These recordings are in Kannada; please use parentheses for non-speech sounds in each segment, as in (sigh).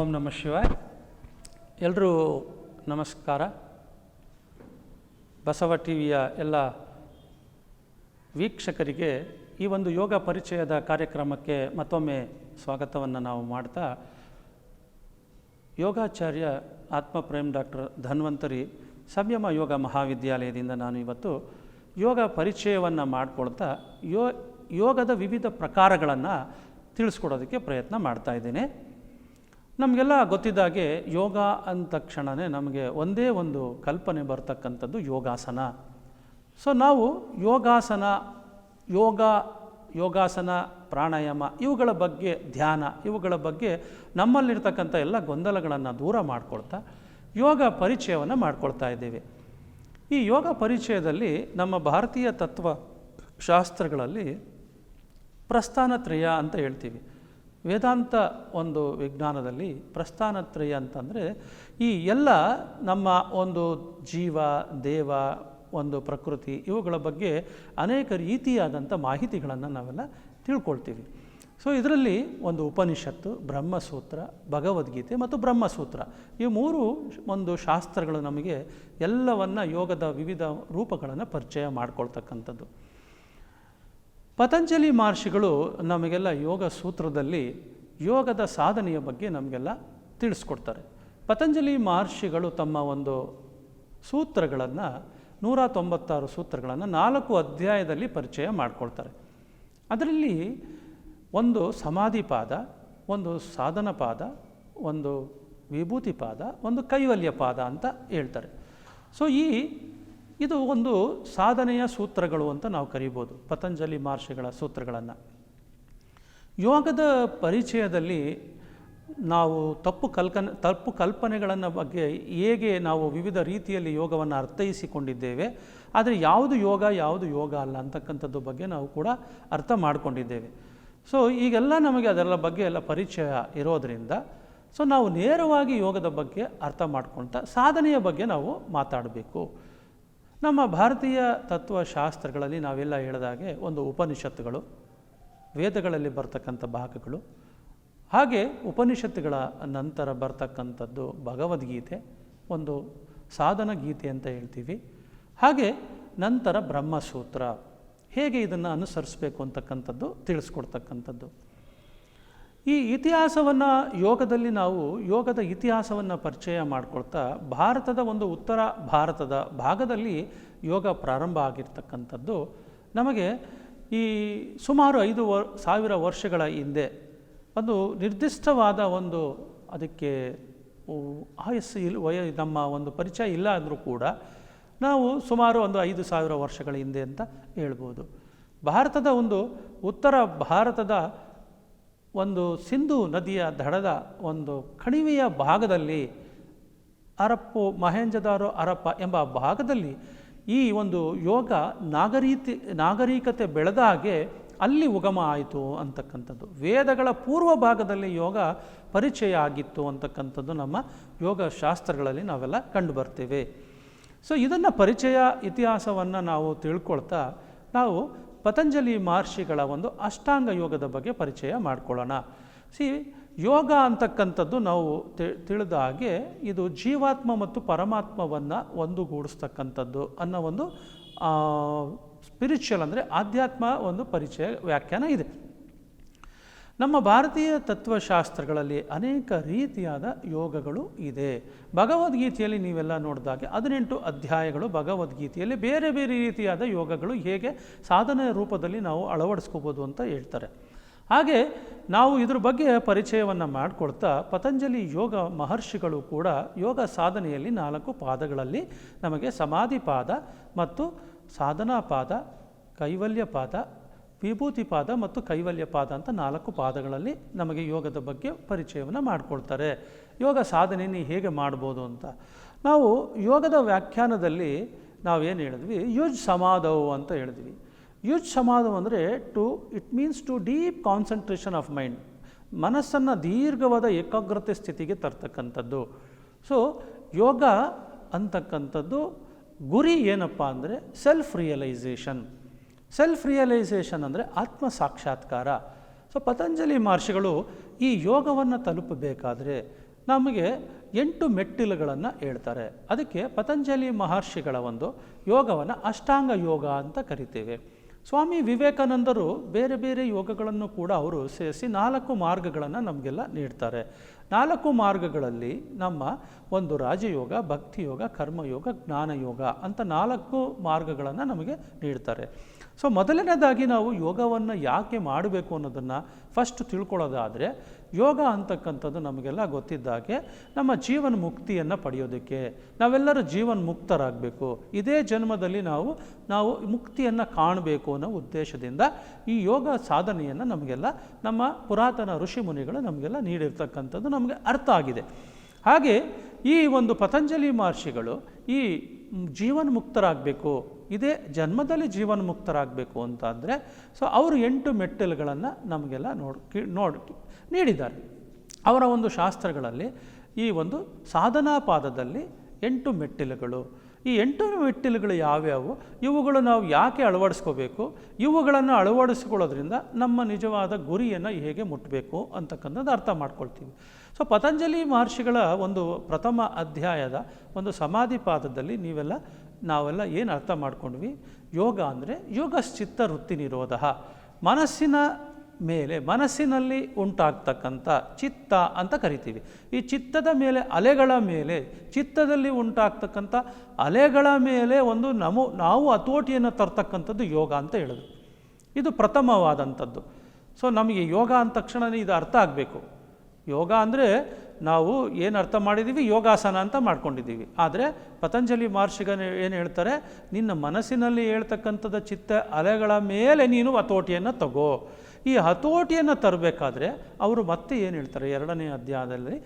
ಓಂ ನಮ ಶಿವಾಯ್. ಎಲ್ಲರೂ ನಮಸ್ಕಾರ. ಬಸವ ಟಿ ವಿಯ ಎಲ್ಲ ವೀಕ್ಷಕರಿಗೆ ಈ ಒಂದು ಯೋಗ ಪರಿಚಯದ ಕಾರ್ಯಕ್ರಮಕ್ಕೆ ಮತ್ತೊಮ್ಮೆ ಸ್ವಾಗತವನ್ನು ನಾವು ಮಾಡ್ತಾ ಯೋಗಾಚಾರ್ಯ ಆತ್ಮಪ್ರೇಮ್ ಡಾಕ್ಟರ್ ಧನ್ವಂತರಿ ಸಂಯಮ ಯೋಗ ಮಹಾವಿದ್ಯಾಲಯದಿಂದ ನಾನು ಇವತ್ತು ಯೋಗ ಪರಿಚಯವನ್ನು ಮಾಡಿಕೊಳ್ತಾ ಯೋ ಯೋಗದ ವಿವಿಧ ಪ್ರಕಾರಗಳನ್ನು ತಿಳಿಸ್ಕೊಡೋದಕ್ಕೆ ಪ್ರಯತ್ನ ಮಾಡ್ತಾ ಇದ್ದೇನೆ. ನಮಗೆಲ್ಲ ಗೊತ್ತಿದ್ದಾಗೆ ಯೋಗ ಅಂದ ತಕ್ಷಣವೇ ನಮಗೆ ಒಂದೇ ಒಂದು ಕಲ್ಪನೆ ಬರ್ತಕ್ಕಂಥದ್ದು ಯೋಗಾಸನ. ಸೊ ನಾವು ಯೋಗಾಸನ, ಯೋಗ, ಯೋಗಾಸನ, ಪ್ರಾಣಾಯಾಮ ಇವುಗಳ ಬಗ್ಗೆ ಧ್ಯಾನ, ಇವುಗಳ ಬಗ್ಗೆ ನಮ್ಮಲ್ಲಿರ್ತಕ್ಕಂಥ ಎಲ್ಲ ಗೊಂದಲಗಳನ್ನು ದೂರ ಮಾಡಿಕೊಳ್ತಾ ಯೋಗ ಪರಿಚಯವನ್ನು ಮಾಡ್ಕೊಳ್ತಾ ಇದ್ದೇವೆ. ಈ ಯೋಗ ಪರಿಚಯದಲ್ಲಿ ನಮ್ಮ ಭಾರತೀಯ ತತ್ವ ಶಾಸ್ತ್ರಗಳಲ್ಲಿ ಪ್ರಸ್ಥಾನತ್ರಯ ಅಂತ ಹೇಳ್ತೀವಿ. ವೇದಾಂತ ಒಂದು ವಿಜ್ಞಾನದಲ್ಲಿ ಪ್ರಸ್ಥಾನತ್ರಯ ಅಂತಂದರೆ ಈ ಎಲ್ಲ ನಮ್ಮ ಒಂದು ಜೀವ, ದೇವ, ಒಂದು ಪ್ರಕೃತಿ ಇವುಗಳ ಬಗ್ಗೆ ಅನೇಕ ರೀತಿಯಾದಂಥ ಮಾಹಿತಿಗಳನ್ನು ನಾವೆಲ್ಲ ತಿಳ್ಕೊಳ್ತೀವಿ. ಸೊ ಇದರಲ್ಲಿ ಒಂದು ಉಪನಿಷತ್ತು, ಬ್ರಹ್ಮಸೂತ್ರ, ಭಗವದ್ಗೀತೆ ಮತ್ತು ಬ್ರಹ್ಮಸೂತ್ರ ಈ ಮೂರು ಒಂದು ಶಾಸ್ತ್ರಗಳು ನಮಗೆ ಎಲ್ಲವನ್ನು ಯೋಗದ ವಿವಿಧ ರೂಪಗಳನ್ನು ಪರಿಚಯ ಮಾಡಿಕೊಳ್ತಕ್ಕಂಥದ್ದು. ಪತಂಜಲಿ ಮಹರ್ಷಿಗಳು ನಮಗೆಲ್ಲ ಯೋಗ ಸೂತ್ರದಲ್ಲಿ ಯೋಗದ ಸಾಧನೆಯ ಬಗ್ಗೆ ನಮಗೆಲ್ಲ ತಿಳಿಸ್ಕೊಡ್ತಾರೆ. ಪತಂಜಲಿ ಮಹರ್ಷಿಗಳು ತಮ್ಮ ಒಂದು ಸೂತ್ರಗಳನ್ನು ನೂರ ತೊಂಬತ್ತಾರು ಸೂತ್ರಗಳನ್ನು ನಾಲ್ಕು ಅಧ್ಯಾಯದಲ್ಲಿ ಪರಿಚಯ ಮಾಡಿಕೊಳ್ತಾರೆ. ಅದರಲ್ಲಿ ಒಂದು ಸಮಾಧಿ ಪಾದ, ಒಂದು ಸಾಧನ ಪಾದ, ಒಂದು ವಿಭೂತಿ ಪಾದ, ಒಂದು ಕೈವಲ್ಯ ಪಾದ ಅಂತ ಹೇಳ್ತಾರೆ. ಸೊ ಈ ಇದು ಒಂದು ಸಾಧನೆಯ ಸೂತ್ರಗಳು ಅಂತ ನಾವು ಕರಿಬೋದು, ಪತಂಜಲಿ ಮಹರ್ಷಿಗಳ ಸೂತ್ರಗಳನ್ನು. ಯೋಗದ ಪರಿಚಯದಲ್ಲಿ ನಾವು ತಪ್ಪು ಕಲ್ಕನ್, ತಪ್ಪು ಕಲ್ಪನೆಗಳನ್ನು ಬಗ್ಗೆ ಹೇಗೆ ನಾವು ವಿವಿಧ ರೀತಿಯಲ್ಲಿ ಯೋಗವನ್ನು ಅರ್ಥೈಸಿಕೊಂಡಿದ್ದೇವೆ, ಆದರೆ ಯಾವುದು ಯೋಗ ಯಾವುದು ಯೋಗ ಅಲ್ಲ ಅಂತಕ್ಕಂಥದ್ದು ಬಗ್ಗೆ ನಾವು ಕೂಡ ಅರ್ಥ ಮಾಡಿಕೊಂಡಿದ್ದೇವೆ. ಸೊ, ಈಗೆಲ್ಲ ನಮಗೆ ಅದರ ಬಗ್ಗೆ ಎಲ್ಲ ಪರಿಚಯ ಇರೋದರಿಂದ, ಸೊ ನಾವು ನೇರವಾಗಿ ಯೋಗದ ಬಗ್ಗೆ ಅರ್ಥ ಮಾಡ್ಕೊಳ್ತಾ ಸಾಧನೆಯ ಬಗ್ಗೆ ನಾವು ಮಾತಾಡಬೇಕು. ನಮ್ಮ ಭಾರತೀಯ ತತ್ವಶಾಸ್ತ್ರಗಳಲ್ಲಿ ನಾವೆಲ್ಲ ಹೇಳಿದಾಗೆ ಒಂದು ಉಪನಿಷತ್ತುಗಳು, ವೇದಗಳಲ್ಲಿ ಬರ್ತಕ್ಕಂಥ ಭಾಗಗಳು. ಹಾಗೆ ಉಪನಿಷತ್ತುಗಳ ನಂತರ ಬರ್ತಕ್ಕಂಥದ್ದು ಭಗವದ್ಗೀತೆ, ಒಂದು ಸಾಧನ ಗೀತೆ ಅಂತ ಹೇಳ್ತೀವಿ. ಹಾಗೆ ನಂತರ ಬ್ರಹ್ಮಸೂತ್ರ. ಹೇಗೆ ಇದನ್ನು ಅನುಸರಿಸಬೇಕು ಅಂತಕ್ಕಂಥದ್ದು ತಿಳಿಸ್ಕೊಡ್ತಕ್ಕಂಥದ್ದು. ಈ ಇತಿಹಾಸವನ್ನು ಯೋಗದಲ್ಲಿ ನಾವು ಯೋಗದ ಇತಿಹಾಸವನ್ನು ಪರಿಚಯ ಮಾಡಿಕೊಳ್ತಾ ಭಾರತದ ಒಂದು ಉತ್ತರ ಭಾರತದ ಭಾಗದಲ್ಲಿ ಯೋಗ ಪ್ರಾರಂಭ ಆಗಿರ್ತಕ್ಕಂಥದ್ದು. ನಮಗೆ ಈ ಸುಮಾರು ಐದು ವ ಸಾವಿರ ವರ್ಷಗಳ ಹಿಂದೆ ಒಂದು ನಿರ್ದಿಷ್ಟವಾದ ಒಂದು ಅದಕ್ಕೆ ಆಯಸ್ಸು ಇಲ್ಲ ವಯ, ನಮ್ಮ ಒಂದು ಪರಿಚಯ ಇಲ್ಲ ಅಂದರೂ ಕೂಡ ನಾವು ಸುಮಾರು ಒಂದು ಐದು ಸಾವಿರ ವರ್ಷಗಳ ಹಿಂದೆ ಅಂತ ಹೇಳ್ಬೋದು. ಭಾರತದ ಒಂದು ಉತ್ತರ ಭಾರತದ ಒಂದು ಸಿಂಧು ನದಿಯ ದಡದ ಒಂದು ಕಣಿವೆಯ ಭಾಗದಲ್ಲಿ ಅರಪ್ಪು ಮಹೇಂಜದಾರೋ ಅರಪ್ಪ ಎಂಬ ಭಾಗದಲ್ಲಿ ಈ ಒಂದು ಯೋಗ ನಾಗರೀತಿ, ನಾಗರಿಕತೆ ಬೆಳೆದ ಹಾಗೆ ಅಲ್ಲಿ ಉಗಮ ಆಯಿತು ಅಂತಕ್ಕಂಥದ್ದು. ವೇದಗಳ ಪೂರ್ವ ಭಾಗದಲ್ಲಿ ಯೋಗ ಪರಿಚಯ ಆಗಿತ್ತು ಅಂತಕ್ಕಂಥದ್ದು ನಮ್ಮ ಯೋಗ ಶಾಸ್ತ್ರಗಳಲ್ಲಿ ನಾವೆಲ್ಲ ಕಂಡು ಬರ್ತೇವೆ. ಸೊ, ಇದನ್ನು ಪರಿಚಯ ಇತಿಹಾಸವನ್ನು ನಾವು ತಿಳ್ಕೊಳ್ತಾ ನಾವು ಪತಂಜಲಿ ಮಹರ್ಷಿಗಳ ಒಂದು ಅಷ್ಟಾಂಗ ಯೋಗದ ಬಗ್ಗೆ ಪರಿಚಯ ಮಾಡಿಕೊಳ್ಳೋಣ. ಸಿ, ಯೋಗ ಅಂತಕ್ಕಂಥದ್ದು ನಾವು ತಿಳಿದ ಹಾಗೆ ಇದು ಜೀವಾತ್ಮ ಮತ್ತು ಪರಮಾತ್ಮವನ್ನು ಒಂದುಗೂಡಿಸ್ತಕ್ಕಂಥದ್ದು ಅನ್ನೋ ಒಂದು ಸ್ಪಿರಿಚುವಲ್ ಅಂದರೆ ಆಧ್ಯಾತ್ಮ ಒಂದು ಪರಿಚಯ ವ್ಯಾಖ್ಯಾನ ಇದೆ. ನಮ್ಮ ಭಾರತೀಯ ತತ್ವಶಾಸ್ತ್ರಗಳಲ್ಲಿ ಅನೇಕ ರೀತಿಯಾದ ಯೋಗಗಳು ಇದೆ. ಭಗವದ್ಗೀತೆಯಲ್ಲಿ ನೀವೆಲ್ಲ ನೋಡಿದಾಗೆ ಹದಿನೆಂಟು ಅಧ್ಯಾಯಗಳು ಭಗವದ್ಗೀತೆಯಲ್ಲಿ ಬೇರೆ ಬೇರೆ ರೀತಿಯಾದ ಯೋಗಗಳು ಹೇಗೆ ಸಾಧನೆ ರೂಪದಲ್ಲಿ ನಾವು ಅಳವಡಿಸ್ಕೋಬೋದು ಅಂತ ಹೇಳ್ತಾರೆ. ಹಾಗೆ ನಾವು ಇದ್ರ ಬಗ್ಗೆ ಪರಿಚಯವನ್ನು ಮಾಡಿಕೊಡ್ತಾ ಪತಂಜಲಿ ಯೋಗ ಮಹರ್ಷಿಗಳು ಕೂಡ ಯೋಗ ಸಾಧನೆಯಲ್ಲಿ ನಾಲ್ಕು ಪಾದಗಳಲ್ಲಿ ನಮಗೆ ಸಮಾಧಿ ಪಾದ ಮತ್ತು ಸಾಧನಾ ಪಾದ ಕೈವಲ್ಯ ಪಾದ ವಿಭೂತಿ ಪಾದ ಮತ್ತು ಕೈವಲ್ಯ ಪಾದ ಅಂತ ನಾಲ್ಕು ಪಾದಗಳಲ್ಲಿ ನಮಗೆ ಯೋಗದ ಬಗ್ಗೆ ಪರಿಚಯವನ್ನು ಮಾಡಿಕೊಡ್ತಾರೆ. ಯೋಗ ಸಾಧನೆಯನ್ನು ಹೇಗೆ ಮಾಡ್ಬೋದು ಅಂತ. ನಾವು ಯೋಗದ ವ್ಯಾಖ್ಯಾನದಲ್ಲಿ ನಾವೇನು ಹೇಳಿದ್ವಿ? ಯುಜ್ ಸಮಾಧವು ಅಂತ ಹೇಳಿದ್ವಿ. ಯುಜ್ ಸಮಾಧವು ಅಂದರೆ to, it means to deep concentration of mind. ಮನಸ್ಸನ್ನು ದೀರ್ಘವಾದ ಏಕಾಗ್ರತೆ ಸ್ಥಿತಿಗೆ ತರ್ತಕ್ಕಂಥದ್ದು. ಸೊ, ಯೋಗ ಅಂತಕ್ಕಂಥದ್ದು ಗುರಿ ಏನಪ್ಪ ಅಂದರೆ ಸೆಲ್ಫ್ ರಿಯಲೈಸೇಷನ್ ಸೆಲ್ಫ್ ರಿಯಲೈಸೇಷನ್ ಅಂದರೆ ಆತ್ಮ ಸಾಕ್ಷಾತ್ಕಾರ ಸೊ ಪತಂಜಲಿ ಮಹರ್ಷಿಗಳು ಈ ಯೋಗವನ್ನು ತಲುಪಬೇಕಾದ್ರೆ ನಮಗೆ ಎಂಟು ಮೆಟ್ಟಿಲುಗಳನ್ನು ಹೇಳ್ತಾರೆ. ಅದಕ್ಕೆ ಪತಂಜಲಿ ಮಹರ್ಷಿಗಳ ಒಂದು ಯೋಗವನ್ನು ಅಷ್ಟಾಂಗ ಯೋಗ ಅಂತ ಕರಿತೇವೆ. ಸ್ವಾಮಿ ವಿವೇಕಾನಂದರು ಬೇರೆ ಬೇರೆ ಯೋಗಗಳನ್ನು ಕೂಡ ಅವರು ಸೇರಿಸಿ ನಾಲ್ಕು ಮಾರ್ಗಗಳನ್ನು ನಮಗೆಲ್ಲ ನೀಡ್ತಾರೆ. ನಾಲ್ಕು ಮಾರ್ಗಗಳಲ್ಲಿ ನಮ್ಮ ಒಂದು ರಾಜಯೋಗ, ಭಕ್ತಿಯೋಗ, ಕರ್ಮಯೋಗ, ಜ್ಞಾನಯೋಗ ಅಂತ ನಾಲ್ಕು ಮಾರ್ಗಗಳನ್ನು ನಮಗೆ ನೀಡ್ತಾರೆ. ಸೊ ಮೊದಲನೇದಾಗಿ ನಾವು ಯೋಗವನ್ನು ಯಾಕೆ ಮಾಡಬೇಕು ಅನ್ನೋದನ್ನು ಫಸ್ಟ್ ತಿಳ್ಕೊಳ್ಳೋದಾದರೆ, ಯೋಗ ಅಂತಕ್ಕಂಥದ್ದು ನಮಗೆಲ್ಲ ಗೊತ್ತಿದ್ದಾಗೆ ನಮ್ಮ ಜೀವನ ಮುಕ್ತಿಯನ್ನು ಪಡೆಯೋದಕ್ಕೆ. ನಾವೆಲ್ಲರೂ ಜೀವನ್ ಮುಕ್ತರಾಗಬೇಕು. ಇದೇ ಜನ್ಮದಲ್ಲಿ ನಾವು ನಾವು ಮುಕ್ತಿಯನ್ನು ಕಾಣಬೇಕು ಅನ್ನೋ ಉದ್ದೇಶದಿಂದ ಈ ಯೋಗ ಸಾಧನೆಯನ್ನು ನಮಗೆಲ್ಲ, ನಮ್ಮ ಪುರಾತನ ಋಷಿ ಮುನಿಗಳು ನಮಗೆಲ್ಲ ನೀಡಿರ್ತಕ್ಕಂಥದ್ದು ನಮಗೆ ಅರ್ಥ ಆಗಿದೆ. ಹಾಗೆ ಈ ಒಂದು ಪತಂಜಲಿ ಮಹರ್ಷಿಗಳು ಈ ಜೀವನ್ ಮುಕ್ತರಾಗಬೇಕು ಇದೇ ಜನ್ಮದಲ್ಲಿ ಜೀವನ ಮುಕ್ತರಾಗಬೇಕು ಅಂತ ಅಂದರೆ ಸೊ ಅವರು ಎಂಟು ಮೆಟ್ಟಲುಗಳನ್ನು ನಮಗೆಲ್ಲ ನೋಡಿ ನೋಡಿ, ನೀಡಿದ್ದಾರೆ. ಅವರ ಒಂದು ಶಾಸ್ತ್ರಗಳಲ್ಲಿ ಈ ಒಂದು ಸಾಧನಾ ಪಾದದಲ್ಲಿ ಎಂಟು ಮೆಟ್ಟಿಲುಗಳು. ಈ ಎಂಟು ಮೆಟ್ಟಿಲುಗಳು ಯಾವ್ಯಾವು? ಇವುಗಳು ನಾವು ಯಾಕೆ ಅಳವಡಿಸ್ಕೋಬೇಕು? ಇವುಗಳನ್ನು ಅಳವಡಿಸ್ಕೊಳ್ಳೋದ್ರಿಂದ ನಮ್ಮ ನಿಜವಾದ ಗುರಿಯನ್ನು ಹೇಗೆ ಮುಟ್ಟಬೇಕು ಅಂತಕ್ಕಂಥದ್ದು ಅರ್ಥ ಮಾಡ್ಕೊಳ್ತೀವಿ. ಸೊ ಪತಂಜಲಿ ಮಹರ್ಷಿಗಳ ಒಂದು ಪ್ರಥಮ ಅಧ್ಯಾಯದ ಒಂದು ಸಮಾಧಿ ಪಾದದಲ್ಲಿ ನೀವೆಲ್ಲ ನಾವೆಲ್ಲ ಏನು ಅರ್ಥ ಮಾಡ್ಕೊಂಡ್ವಿ? ಯೋಗ ಅಂದರೆ ಯೋಗಶ್ಚಿತ್ತ ವೃತ್ತಿ ನಿರೋಧ. ಮನಸ್ಸಿನ ಮೇಲೆ, ಮನಸ್ಸಿನಲ್ಲಿ ಉಂಟಾಗ್ತಕ್ಕಂಥ ಚಿತ್ತ ಅಂತ ಕರಿತೀವಿ. ಈ ಚಿತ್ತದ ಮೇಲೆ, ಅಲೆಗಳ ಮೇಲೆ, ಚಿತ್ತದಲ್ಲಿ ಉಂಟಾಗ್ತಕ್ಕಂಥ ಅಲೆಗಳ ಮೇಲೆ ಒಂದು ನಮು, ನಾವು ಹತೋಟಿಯನ್ನು ತರ್ತಕ್ಕಂಥದ್ದು ಯೋಗ ಅಂತ ಹೇಳೋದು ಇದು ಪ್ರಥಮವಾದಂಥದ್ದು. ಸೊ, ನಮಗೆ ಯೋಗ ಅಂದ ತಕ್ಷಣವೇ ಇದು ಅರ್ಥ ಆಗಬೇಕು. ಯೋಗ ಅಂದರೆ ನಾವು ಏನು ಅರ್ಥ ಮಾಡಿದ್ದೀವಿ ಯೋಗಾಸನ ಅಂತ ಮಾಡ್ಕೊಂಡಿದ್ದೀವಿ. ಆದರೆ ಪತಂಜಲಿ ಮಹರ್ಷಿಗ ಏನು ಹೇಳ್ತಾರೆ? ನಿನ್ನ ಮನಸ್ಸಿನಲ್ಲಿ ಹೇಳ್ತಕ್ಕಂಥದ್ದು ಚಿತ್ತ ಅಲೆಗಳ ಮೇಲೆ ನೀನು ಹತೋಟಿಯನ್ನು ತಗೋ. ಈ ಹತೋಟಿಯನ್ನು ತರಬೇಕಾದ್ರೆ ಅವರು ಮತ್ತೆ ಏನು ಹೇಳ್ತಾರೆ? ಎರಡನೇ ಅಧ್ಯಾಯದಲ್ಲಿ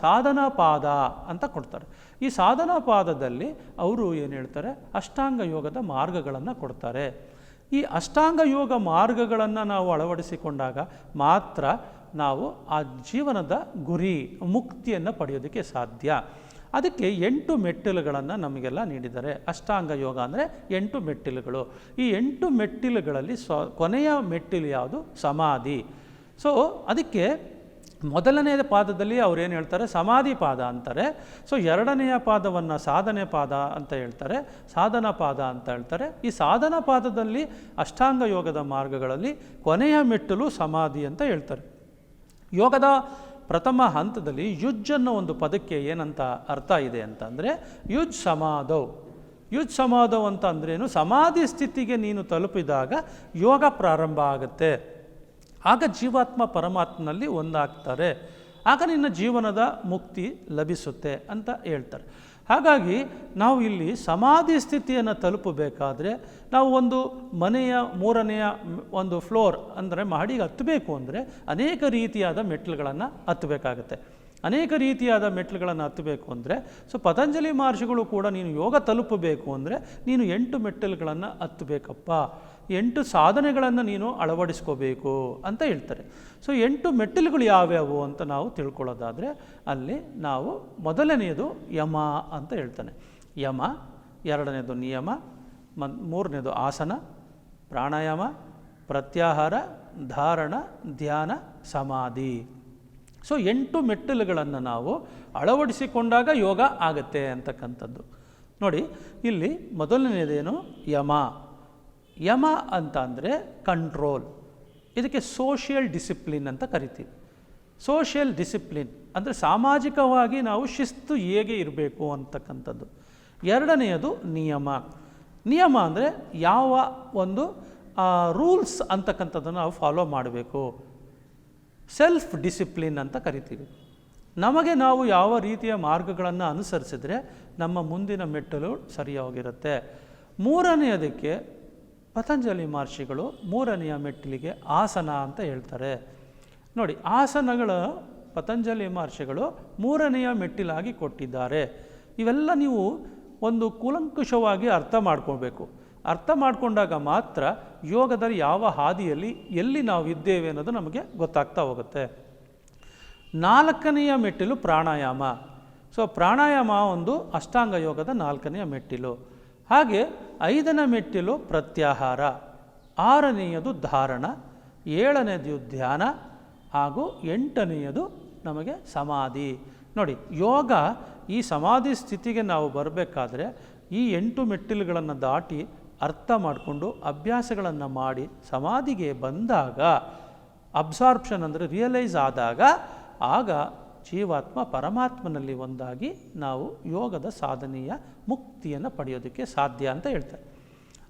ಸಾಧನಾ ಪಾದ ಅಂತ ಕೊಡ್ತಾರೆ. ಈ ಸಾಧನಾ ಪಾದದಲ್ಲಿ ಅವರು ಏನು ಹೇಳ್ತಾರೆ? ಅಷ್ಟಾಂಗ ಯೋಗದ ಮಾರ್ಗಗಳನ್ನು ಕೊಡ್ತಾರೆ. ಈ ಅಷ್ಟಾಂಗ ಯೋಗ ಮಾರ್ಗಗಳನ್ನು ನಾವು ಅಳವಡಿಸಿಕೊಂಡಾಗ ಮಾತ್ರ ನಾವು ಆ ಜೀವನದ ಗುರಿ, ಮುಕ್ತಿಯನ್ನು ಪಡೆಯೋದಕ್ಕೆ ಸಾಧ್ಯ. ಅದಕ್ಕೆ ಎಂಟು ಮೆಟ್ಟಿಲುಗಳನ್ನು ನಮಗೆಲ್ಲ ನೀಡಿದ್ದಾರೆ. ಅಷ್ಟಾಂಗ ಯೋಗ ಅಂದರೆ ಎಂಟು ಮೆಟ್ಟಿಲುಗಳು. ಈ ಎಂಟು ಮೆಟ್ಟಿಲುಗಳಲ್ಲಿ ಸ್ವ, ಕೊನೆಯ ಮೆಟ್ಟಿಲು ಯಾವುದು? ಸಮಾಧಿ. ಸೊ ಅದಕ್ಕೆ ಮೊದಲನೆಯ ಪಾದದಲ್ಲಿ ಏನು ಹೇಳ್ತಾರೆ? ಸಮಾಧಿ ಪಾದ ಅಂತಾರೆ. ಸೊ ಎರಡನೆಯ ಪಾದವನ್ನು ಸಾಧನೆ ಪಾದ ಅಂತ ಹೇಳ್ತಾರೆ. ಸಾಧನ ಪಾದ ಅಂತ ಹೇಳ್ತಾರೆ. ಈ ಸಾಧನ ಪಾದದಲ್ಲಿ ಅಷ್ಟಾಂಗ ಯೋಗದ ಮಾರ್ಗಗಳಲ್ಲಿ ಕೊನೆಯ ಮೆಟ್ಟಲು ಸಮಾಧಿ ಅಂತ ಹೇಳ್ತಾರೆ. ಯೋಗದ ಪ್ರಥಮ ಹಂತದಲ್ಲಿ ಯುಜ್ ಅನ್ನೋ ಒಂದು ಪದಕ್ಕೆ ಏನಂತ ಅರ್ಥ ಇದೆ ಅಂತಂದರೆ ಯುಜ್ ಸಮಾಧವ್ ಯುಜ್ ಸಮಾಧವ್ ಅಂತ ಅಂದ್ರೇನು ಸಮಾಧಿ ಸ್ಥಿತಿಗೆ ನೀನು ತಲುಪಿದಾಗ ಯೋಗ ಪ್ರಾರಂಭ ಆಗುತ್ತೆ. ಆಗ ಜೀವಾತ್ಮ ಪರಮಾತ್ಮನಲ್ಲಿ ಒಂದಾಗ್ತಾರೆ. ಆಗ ನಿನ್ನ ಜೀವನದ ಮುಕ್ತಿ ಲಭಿಸುತ್ತೆ ಅಂತ ಹೇಳ್ತಾರೆ. ಹಾಗಾಗಿ ನಾವು ಇಲ್ಲಿ ಸಮಾಧಿ ಸ್ಥಿತಿಯನ್ನು ತಲುಪಬೇಕಾದ್ರೆ ನಾವು ಒಂದು ಮನೆಯ ಮೂರನೆಯ ಒಂದು ಫ್ಲೋರ್ ಅಂದರೆ ಮಹಡಿಗೆ ಹತ್ತಬೇಕು ಅಂದರೆ ಅನೇಕ ರೀತಿಯಾದ ಮೆಟ್ಲುಗಳನ್ನು ಹತ್ತಬೇಕಾಗತ್ತೆ. ಅನೇಕ ರೀತಿಯಾದ ಮೆಟ್ಲುಗಳನ್ನು ಹತ್ತಬೇಕು ಅಂದರೆ ಸೊ ಪತಂಜಲಿ ಮಹರ್ಷಿಗಳು ಕೂಡ ನೀನು ಯೋಗ ತಲುಪಬೇಕು ಅಂದರೆ ನೀನು ಎಂಟು ಮೆಟ್ಟಲುಗಳನ್ನು ಹತ್ತಬೇಕಪ್ಪ. ಎಂಟು ಸಾಧನೆಗಳನ್ನು ನೀನು ಅಳವಡಿಸ್ಕೋಬೇಕು ಅಂತ ಹೇಳ್ತಾರೆ. ಸೊ ಎಂಟು ಮೆಟ್ಟಿಲುಗಳು ಯಾವ್ಯಾವು ಅಂತ ನಾವು ತಿಳ್ಕೊಳ್ಳೋದಾದರೆ ಅಲ್ಲಿ ನಾವು ಮೊದಲನೆಯದು ಯಮ ಅಂತ ಹೇಳ್ತಾನೆ. ಯಮ ಎರಡನೇದು ನಿಯಮ ಮನ್ ಮೂರನೇದು ಆಸನ, ಪ್ರಾಣಾಯಾಮ, ಪ್ರತ್ಯಾಹಾರ, ಧಾರಣ, ಧ್ಯಾನ, ಸಮಾಧಿ. ಸೊ ಎಂಟು ಮೆಟ್ಟಿಲುಗಳನ್ನು ನಾವು ಅಳವಡಿಸಿಕೊಂಡಾಗ ಯೋಗ ಆಗತ್ತೆ ಅಂತಕ್ಕಂಥದ್ದು. ನೋಡಿ, ಇಲ್ಲಿ ಮೊದಲನೇದೇನು ಯಮ. ಯಮ ಅಂತ ಅಂದರೆ ಕಂಟ್ರೋಲ್ ಇದಕ್ಕೆ ಸೋಷಿಯಲ್ ಡಿಸಿಪ್ಲಿನ್ ಅಂತ ಕರಿತೀವಿ. ಸೋಷಿಯಲ್ ಡಿಸಿಪ್ಲಿನ್ ಅಂದರೆ ಸಾಮಾಜಿಕವಾಗಿ ನಾವು ಶಿಸ್ತು ಹೇಗೆ ಇರಬೇಕು ಅಂತಕ್ಕಂಥದ್ದು. ಎರಡನೆಯದು ನಿಯಮ. ನಿಯಮ ಅಂದರೆ ಯಾವ ಒಂದು ರೂಲ್ಸ್ ಅಂತಕ್ಕಂಥದ್ದನ್ನು ನಾವು ಫಾಲೋ ಮಾಡಬೇಕು. ಸೆಲ್ಫ್ ಡಿಸಿಪ್ಲಿನ್ ಅಂತ ಕರಿತೀವಿ. ನಮಗೆ ನಾವು ಯಾವ ರೀತಿಯ ಮಾರ್ಗಗಳನ್ನು ಅನುಸರಿಸಿದ್ರೆ ನಮ್ಮ ಮುಂದಿನ ಮೆಟ್ಟಲು ಸರಿಯಾಗಿರುತ್ತೆ. ಮೂರನೆಯದಕ್ಕೆ ಪತಂಜಲಿ ಮಹರ್ಷಿಗಳು ಮೂರನೆಯ ಮೆಟ್ಟಿಲಿಗೆ ಆಸನ ಅಂತ ಹೇಳ್ತಾರೆ. ನೋಡಿ, ಆಸನಗಳ ಪತಂಜಲಿ ಮಹರ್ಷಿಗಳು ಮೂರನೆಯ ಮೆಟ್ಟಿಲಾಗಿ ಕೊಟ್ಟಿದ್ದಾರೆ. ಇವೆಲ್ಲ ನೀವು ಒಂದು ಕೂಲಂಕುಷವಾಗಿ ಅರ್ಥ ಮಾಡ್ಕೋಬೇಕು. ಅರ್ಥ ಮಾಡಿಕೊಂಡಾಗ ಮಾತ್ರ ಯೋಗದಲ್ಲಿ ಯಾವ ಹಾದಿಯಲ್ಲಿ ಎಲ್ಲಿ ನಾವು ಇದ್ದೇವೆ ಅನ್ನೋದು ನಮಗೆ ಗೊತ್ತಾಗ್ತಾ ಹೋಗುತ್ತೆ. ನಾಲ್ಕನೆಯ ಮೆಟ್ಟಿಲು ಪ್ರಾಣಾಯಾಮ. ಸೊ, ಪ್ರಾಣಾಯಾಮ ಒಂದು ಅಷ್ಟಾಂಗ ಯೋಗದ ನಾಲ್ಕನೆಯ ಮೆಟ್ಟಿಲು. ಹಾಗೆ ಐದನೇ ಮೆಟ್ಟಿಲು ಪ್ರತ್ಯಾಹಾರ, ಆರನೆಯದು ಧಾರಣ ಏಳನೇದು ಧ್ಯಾನ ಹಾಗೂ ಎಂಟನೆಯದು ನಮಗೆ ಸಮಾಧಿ. ನೋಡಿ, ಯೋಗ ಈ ಸಮಾಧಿ ಸ್ಥಿತಿಗೆ ನಾವು ಬರಬೇಕಾದ್ರೆ ಈ ಎಂಟು ಮೆಟ್ಟಿಲುಗಳನ್ನು ದಾಟಿ ಅರ್ಥ ಮಾಡಿಕೊಂಡು ಅಭ್ಯಾಸಗಳನ್ನು ಮಾಡಿ ಸಮಾಧಿಗೆ ಬಂದಾಗ, ಅಬ್ಸಾರ್ಪ್ಷನ್ ಅಂದರೆ ರಿಯಲೈಸ್ ಆದಾಗ, ಆಗ ಜೀವಾತ್ಮ ಪರಮಾತ್ಮನಲ್ಲಿ ಒಂದಾಗಿ ನಾವು ಯೋಗದ ಸಾಧನೆಯ ಮುಕ್ತಿಯನ್ನು ಪಡೆಯೋದಕ್ಕೆ ಸಾಧ್ಯ ಅಂತ ಹೇಳ್ತಾರೆ.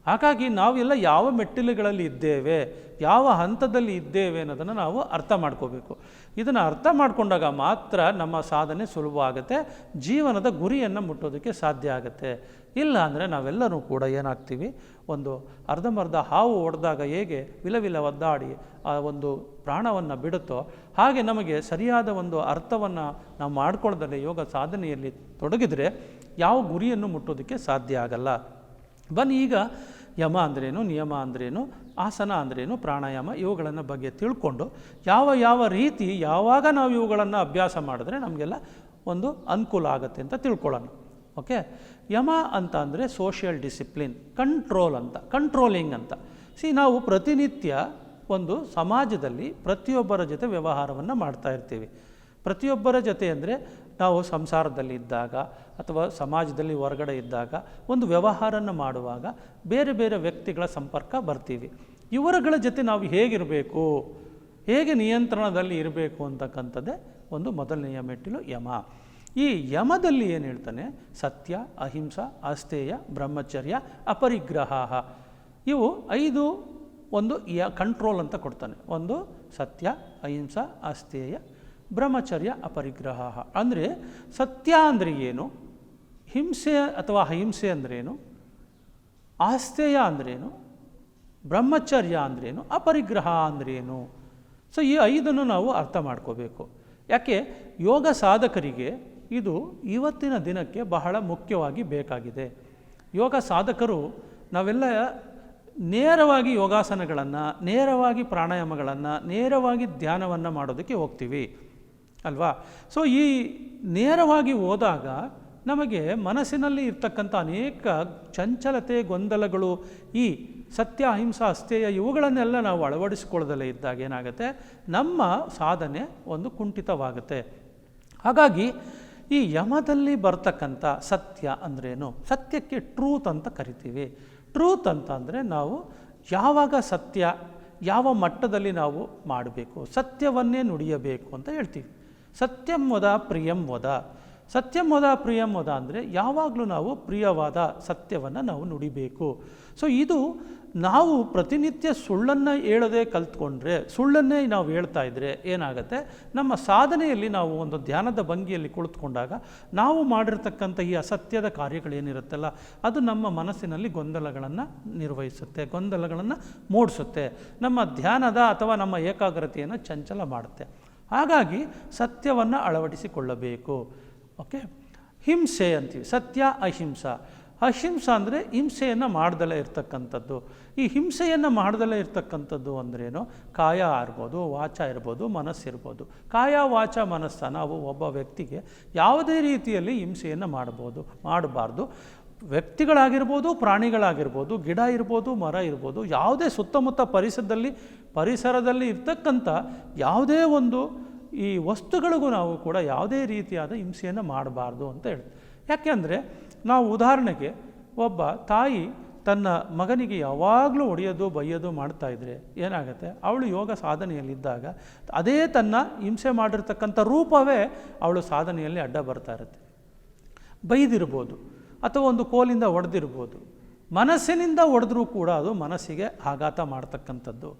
ಹಾಗಾಗಿ ನಾವೆಲ್ಲ ಯಾವ ಮೆಟ್ಟಿಲುಗಳಲ್ಲಿ ಇದ್ದೇವೆ, ಯಾವ ಹಂತದಲ್ಲಿ ಇದ್ದೇವೆ ಅನ್ನೋದನ್ನು ನಾವು ಅರ್ಥ ಮಾಡ್ಕೋಬೇಕು. ಇದನ್ನು ಅರ್ಥ ಮಾಡಿಕೊಂಡಾಗ ಮಾತ್ರ ನಮ್ಮ ಸಾಧನೆ ಸುಲಭ ಆಗುತ್ತೆ ಜೀವನದ ಗುರಿಯನ್ನು ಮುಟ್ಟೋದಕ್ಕೆ ಸಾಧ್ಯ ಆಗುತ್ತೆ. ಇಲ್ಲ ಅಂದರೆ ನಾವೆಲ್ಲರೂ ಕೂಡ ಏನಾಗ್ತೀವಿ? ಒಂದು ಅರ್ಧಂಬರ್ಧ ಹಾವು ಹೊಡೆದಾಗ ಹೇಗೆ ವಿಲವಿಲ ಒದ್ದಾಡಿ ಆ ಒಂದು ಪ್ರಾಣವನ್ನು ಬಿಡುತ್ತೋ ಹಾಗೆ ನಮಗೆ ಸರಿಯಾದ ಒಂದು ಅರ್ಥವನ್ನು ನಾವು ಮಾಡ್ಕೊಳ್ಳೋದಲ್ಲಿ ಯೋಗ ಸಾಧನೆಯಲ್ಲಿ ತೊಡಗಿದರೆ ಯಾವ ಗುರಿಯನ್ನು ಮುಟ್ಟೋದಕ್ಕೆ ಸಾಧ್ಯ ಆಗಲ್ಲ. ಬನ್ನಿ ಈಗ ಯಮ ಅಂದ್ರೇನು, ನಿಯಮ ಅಂದ್ರೇನು, ಆಸನ ಅಂದ್ರೇನು, ಪ್ರಾಣಾಯಾಮ ಇವುಗಳನ್ನು ಬಗ್ಗೆ ತಿಳ್ಕೊಂಡು ಯಾವ ಯಾವ ರೀತಿ ಯಾವಾಗ ನಾವು ಇವುಗಳನ್ನು ಅಭ್ಯಾಸ ಮಾಡಿದ್ರೆ ನಮಗೆಲ್ಲ ಒಂದು ಅನುಕೂಲ ಆಗುತ್ತೆ ಅಂತ ತಿಳ್ಕೊಳ್ಳೋಣ. ಓಕೆ? ಯಮ ಅಂತ ಅಂದರೆ ಸೋಷಿಯಲ್ ಡಿಸಿಪ್ಲಿನ್ ಕಂಟ್ರೋಲ್ ಅಂತ ಕಂಟ್ರೋಲಿಂಗ್ ಅಂತ. ಸಿ ನಾವು ಪ್ರತಿನಿತ್ಯ ಒಂದು ಸಮಾಜದಲ್ಲಿ ಪ್ರತಿಯೊಬ್ಬರ ಜೊತೆ ವ್ಯವಹಾರವನ್ನು ಮಾಡ್ತಾ ಇರ್ತೀವಿ. ಪ್ರತಿಯೊಬ್ಬರ ಜೊತೆ ಅಂದರೆ ನಾವು ಸಂಸಾರದಲ್ಲಿ ಇದ್ದಾಗ ಅಥವಾ ಸಮಾಜದಲ್ಲಿ ಹೊರಗಡೆ ಇದ್ದಾಗ ಒಂದು ವ್ಯವಹಾರನ ಮಾಡುವಾಗ ಬೇರೆ ಬೇರೆ ವ್ಯಕ್ತಿಗಳ ಸಂಪರ್ಕ ಬರ್ತೀವಿ. ಇವರುಗಳ ಜೊತೆ ನಾವು ಹೇಗಿರಬೇಕು? ಹೇಗೆ ನಿಯಂತ್ರಣದಲ್ಲಿ ಇರಬೇಕು ಅಂತಕ್ಕಂಥದ್ದೇ ಒಂದು ಮೊದಲನೆಯ ಮೆಟ್ಟಿಲು ಯಮ. ಈ ಯಮದಲ್ಲಿ ಏನು ಹೇಳ್ತಾನೆ? ಸತ್ಯ, ಅಹಿಂಸಾ, ಅಸ್ಥೇಯ, ಬ್ರಹ್ಮಚರ್ಯ ಅಪರಿಗ್ರಹ ಇವು ಐದು ಒಂದು ಯ ಕಂಟ್ರೋಲ್ ಅಂತ ಕೊಡ್ತಾನೆ. ಒಂದು ಸತ್ಯ, ಅಹಿಂಸಾ ಅಸ್ತೇಯ ಬ್ರಹ್ಮಚರ್ಯ, ಅಪರಿಗ್ರಹ. ಅಂದರೆ ಸತ್ಯ ಅಂದರೆ ಏನು? ಹಿಂಸೆ ಅಥವಾ ಅಹಿಂಸೆ ಅಂದ್ರೇನು ಆಸ್ತೇಯ ಅಂದ್ರೇನು ಬ್ರಹ್ಮಚರ್ಯ ಅಂದ್ರೇನು ಅಪರಿಗ್ರಹ ಅಂದ್ರೇನು ಸೊ ಈ ಐದನ್ನು ನಾವು ಅರ್ಥ ಮಾಡ್ಕೋಬೇಕು. ಯಾಕೆ? ಯೋಗ ಸಾಧಕರಿಗೆ ಇದು ಇವತ್ತಿನ ದಿನಕ್ಕೆ ಬಹಳ ಮುಖ್ಯವಾಗಿ ಬೇಕಾಗಿದೆ. ಯೋಗ ಸಾಧಕರು ನಾವೆಲ್ಲ ನೇರವಾಗಿ ಯೋಗಾಸನಗಳನ್ನು, ನೇರವಾಗಿ ಪ್ರಾಣಾಯಾಮಗಳನ್ನು, ನೇರವಾಗಿ ಧ್ಯಾನವನ್ನು ಮಾಡೋದಕ್ಕೆ ಹೋಗ್ತೀವಿ. ಅಲ್ವಾ? ಸೊ ಈ ನೇರವಾಗಿ ಹೋದಾಗ ನಮಗೆ ಮನಸ್ಸಿನಲ್ಲಿ ಇರ್ತಕ್ಕಂಥ ಅನೇಕ ಚಂಚಲತೆ, ಗೊಂದಲಗಳು, ಈ ಸತ್ಯ, ಅಹಿಂಸಾ, ಅಸ್ಥೇಯ ಇವುಗಳನ್ನೆಲ್ಲ ನಾವು ಅಳವಡಿಸಿಕೊಳ್ಳದಲ್ಲೇ ಇದ್ದಾಗ ಏನಾಗುತ್ತೆ? ನಮ್ಮ ಸಾಧನೆ ಒಂದು ಕುಂಠಿತವಾಗುತ್ತೆ. ಹಾಗಾಗಿ ಈ ಯಮದಲ್ಲಿ ಬರ್ತಕ್ಕಂಥ ಸತ್ಯ ಅಂದ್ರೇನು? ಸತ್ಯಕ್ಕೆ ಟ್ರೂತ್ ಅಂತ ಕರಿತೀವಿ. ಟ್ರೂತ್ ಅಂತ ಅಂದರೆ ನಾವು ಯಾವಾಗ ಸತ್ಯ, ಯಾವ ಮಟ್ಟದಲ್ಲಿ ನಾವು ಮಾಡಬೇಕು, ಸತ್ಯವನ್ನೇ ನುಡಿಯಬೇಕು ಅಂತ ಹೇಳ್ತೀವಿ. ಸತ್ಯಂ ವದ, ಪ್ರಿಯಂ ವದ. ಸತ್ಯಂ ವದ, ಪ್ರಿಯಂ ವದ ಅಂದರೆ ಯಾವಾಗಲೂ ನಾವು ಪ್ರಿಯವಾದ ಸತ್ಯವನ್ನು ನಾವು ನುಡಿಬೇಕು. ಸೊ ಇದು ನಾವು ಪ್ರತಿನಿತ್ಯ ಸುಳ್ಳನ್ನು ಹೇಳದೆ ಕಲ್ತ್ಕೊಂಡ್ರೆ, ಸುಳ್ಳನ್ನೇ ನಾವು ಹೇಳ್ತಾ ಇದ್ದರೆ ಏನಾಗುತ್ತೆ? ನಮ್ಮ ಸಾಧನೆಯಲ್ಲಿ ನಾವು ಒಂದು ಧ್ಯಾನದ ಭಂಗಿಯಲ್ಲಿ ಕುಳಿತುಕೊಂಡಾಗ ನಾವು ಮಾಡಿರ್ತಕ್ಕಂಥ ಈ ಅಸತ್ಯದ ಕಾರ್ಯಗಳೇನಿರುತ್ತಲ್ಲ, ಅದು ನಮ್ಮ ಮನಸ್ಸಿನಲ್ಲಿ ಗೊಂದಲಗಳನ್ನು ನಿರ್ವಹಿಸುತ್ತೆ, ಗೊಂದಲಗಳನ್ನು ಮೂಡಿಸುತ್ತೆ. ನಮ್ಮ ಧ್ಯಾನದ ಅಥವಾ ನಮ್ಮ ಏಕಾಗ್ರತೆಯನ್ನು ಚಂಚಲ ಮಾಡುತ್ತೆ. ಹಾಗಾಗಿ ಸತ್ಯವನ್ನು ಅಳವಡಿಸಿಕೊಳ್ಳಬೇಕು. ಓಕೆ? ಹಿಂಸೆ ಅಂತೀವಿ. ಸತ್ಯ ಅಹಿಂಸ. ಅಹಿಂಸ ಅಂದರೆ ಹಿಂಸೆಯನ್ನು ಮಾಡ್ದಲೇ ಇರ್ತಕ್ಕಂಥದ್ದು. ಈ ಹಿಂಸೆಯನ್ನು ಮಾಡ್ದಲೇ ಇರ್ತಕ್ಕಂಥದ್ದು ಅಂದ್ರೇನು? ಕಾಯ ಇರ್ಬೋದು ವಾಚ ಇರ್ಬೋದು ಮನಸ್ಸಿರ್ಬೋದು ಕಾಯ, ವಾಚ ಮನಸ್ಸ ನಾವು ಒಬ್ಬ ವ್ಯಕ್ತಿಗೆ ಯಾವುದೇ ರೀತಿಯಲ್ಲಿ ಹಿಂಸೆಯನ್ನು ಮಾಡ್ಬೋದು, ಮಾಡಬಾರ್ದು. ವ್ಯಕ್ತಿಗಳಾಗಿರ್ಬೋದು, ಪ್ರಾಣಿಗಳಾಗಿರ್ಬೋದು, ಗಿಡ ಇರ್ಬೋದು, ಮರ ಇರ್ಬೋದು, ಯಾವುದೇ ಸುತ್ತಮುತ್ತ ಪರಿಸರದಲ್ಲಿ ಪರಿಸರದಲ್ಲಿ ಇರ್ತಕ್ಕಂಥ ಯಾವುದೇ ಒಂದು ಈ ವಸ್ತುಗಳಿಗೂ ನಾವು ಕೂಡ ಯಾವುದೇ ರೀತಿಯಾದ ಹಿಂಸೆಯನ್ನು ಮಾಡಬಾರ್ದು ಅಂತ ಹೇಳಿ ಯಾಕೆಂದರೆ ನಾವು ಉದಾಹರಣೆಗೆ ಒಬ್ಬ ತಾಯಿ ತನ್ನ ಮಗನಿಗೆ ಯಾವಾಗಲೂ ಹೊಡೆಯೋದು ಬೈಯೋದು ಮಾಡ್ತಾಯಿದ್ರೆ ಏನಾಗುತ್ತೆ? ಅವಳು ಯೋಗ ಸಾಧನೆಯಲ್ಲಿದ್ದಾಗ ಅದೇ ತನ್ನ ಹಿಂಸೆ ಮಾಡಿರ್ತಕ್ಕಂಥ ರೂಪವೇ ಅವಳು ಸಾಧನೆಯಲ್ಲಿ ಅಡ್ಡ ಬರ್ತಾ ಇರುತ್ತೆ. ಬೈದಿರ್ಬೋದು ಅಥವಾ ಒಂದು ಕೋಲಿಂದ ಹೊಡೆದಿರ್ಬೋದು ಮನಸ್ಸಿನಿಂದ ಹೊಡೆದ್ರೂ ಕೂಡ ಅದು ಮನಸ್ಸಿಗೆ ಆಘಾತ ಮಾಡ್ತಕ್ಕಂಥದ್ದು.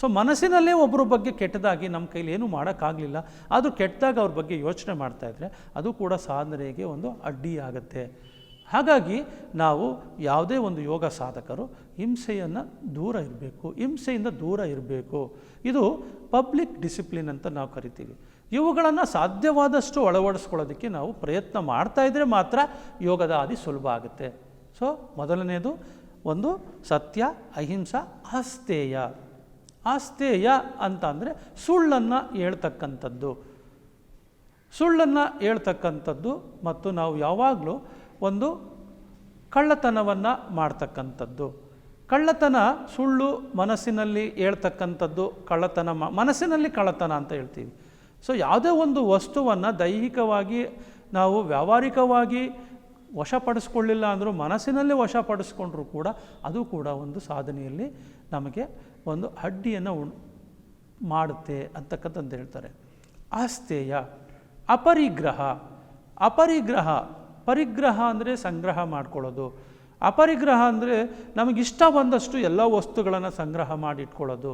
ಸೊ ಮನಸ್ಸಿನಲ್ಲೇ ಒಬ್ಬರ ಬಗ್ಗೆ ಕೆಟ್ಟದಾಗಿ ನಮ್ಮ ಕೈಲಿ ಏನೂ ಮಾಡೋಕ್ಕಾಗಲಿಲ್ಲ. ಅದು ಕೆಟ್ಟದಾಗ ಅವ್ರ ಬಗ್ಗೆ ಯೋಚನೆ ಮಾಡ್ತಾಯಿದ್ರೆ ಅದು ಕೂಡ ಸಾಧನೆಗೆ ಒಂದು ಅಡ್ಡಿ ಆಗುತ್ತೆ ಹಾಗಾಗಿ ನಾವು ಯಾವುದೇ ಒಂದು ಯೋಗ ಸಾಧಕರು ಹಿಂಸೆಯನ್ನು ದೂರ ಇರಬೇಕು, ಹಿಂಸೆಯಿಂದ ದೂರ ಇರಬೇಕು. ಇದು ಪಬ್ಲಿಕ್ ಡಿಸಿಪ್ಲಿನ್ ಅಂತ ನಾವು ಕರಿತೀವಿ. ಇವುಗಳನ್ನು ಸಾಧ್ಯವಾದಷ್ಟು ಅಳವಡಿಸ್ಕೊಳ್ಳೋದಕ್ಕೆ ನಾವು ಪ್ರಯತ್ನ ಮಾಡ್ತಾ ಇದ್ದರೆ ಮಾತ್ರ ಯೋಗದ ಹಾದಿ ಸುಲಭ ಆಗುತ್ತೆ. ಸೊ ಮೊದಲನೇದು ಒಂದು ಸತ್ಯ, ಅಹಿಂಸಾ ಅಸ್ತೇಯ ಆಸ್ತೇಯ ಅಂತ ಅಂದರೆ ಸುಳ್ಳನ್ನು ಹೇಳ್ತಕ್ಕಂಥದ್ದು. ಸುಳ್ಳನ್ನು ಹೇಳ್ತಕ್ಕಂಥದ್ದು ಮತ್ತು ನಾವು ಯಾವಾಗಲೂ ಒಂದು ಕಳ್ಳತನವನ್ನು ಮಾಡ್ತಕ್ಕಂಥದ್ದು. ಕಳ್ಳತನ ಸುಳ್ಳು ಮನಸ್ಸಿನಲ್ಲಿ ಹೇಳ್ತಕ್ಕಂಥದ್ದು ಕಳ್ಳತನ ಮನಸ್ಸಿನಲ್ಲಿ ಕಳ್ಳತನ ಅಂತ ಹೇಳ್ತೀವಿ. ಸೊ ಯಾವುದೇ ಒಂದು ವಸ್ತುವನ್ನು ದೈಹಿಕವಾಗಿ ನಾವು ವ್ಯಾವಹಾರಿಕವಾಗಿ ವಶಪಡಿಸ್ಕೊಳ್ಳಿಲ್ಲ ಅಂದರೂ, ಮನಸ್ಸಿನಲ್ಲೇ ವಶಪಡಿಸ್ಕೊಂಡ್ರೂ ಕೂಡ ಅದು ಕೂಡ ಒಂದು ಸಾಧನೆಯಲ್ಲಿ ನಮಗೆ ಒಂದು ಅಡ್ಡಿಯನ್ನು ಉಣ್, ಮಾಡುತ್ತೆ ಅಂತಕ್ಕಂಥದ್ದು ಹೇಳ್ತಾರೆ. ಆಸ್ತೇಯ ಅಪರಿಗ್ರಹ ಅಪರಿಗ್ರಹ ಪರಿಗ್ರಹ ಅಂದರೆ ಸಂಗ್ರಹ ಮಾಡ್ಕೊಳ್ಳೋದು. ಅಪರಿಗ್ರಹ ಅಂದರೆ ನಮಗಿಷ್ಟ ಬಂದಷ್ಟು ಎಲ್ಲ ವಸ್ತುಗಳನ್ನು ಸಂಗ್ರಹ ಮಾಡಿ ಇಟ್ಕೊಳ್ಳೋದು